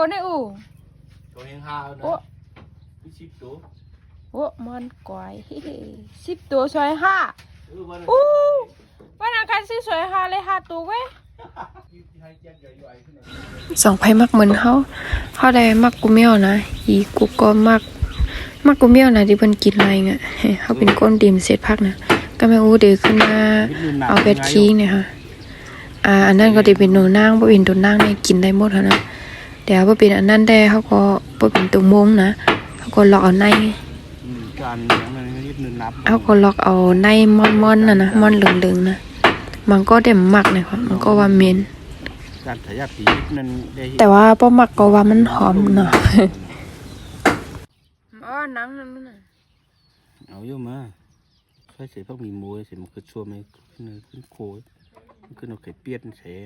ก่อนได้อูตัวเองห้านะโอ้พี่ชิปตัวโอ้มันกวายสิบตัวซอยห้าเออวันนั้นอู้วันนั้นการซื้อซอยห้าเลยห้าตัวเว้ยสองไพ่มักเหมือนเขาเขาได้มักกูเมียวนะอีกูก็มักมักกูเมียวนะที่เพิ่นกินอะไรเงี้ยเขาเป็นก้นดิมเศษพักนะก็ไม่อู้เดือขึ้นมาเอาเบ็ดขี้เนี่ยค่ะอ่าอันนั้นก็จะเป็นหนูนางบ่เป็นตัวนางเนี่ยกินได้หมดหั้นนะ แต่ว่าเป็นอันนั้นได้เขาก็บ่เป็นตัวมงนะเขาก็ลอกเอาในอืมการอย่างนั้นนิดนึงนับเขาก็ลอกเอาในม่อนๆน่ะนะม่อนเหลืองๆนะมันก็ได้มักนะคะมันก็ว่าเหม็นการขยับตีนิดนึงได้แต่ว่าป้ามักก็ว่ามันหอมเนาะอ๋อนังนั่นน่ะเอาอยู่มาค่อยเสียพวกมีมวยเสียมันคือชัวร์ไหมขึ้นขึ้นโคยมันขึ้นเอาไข่เปียดเสีย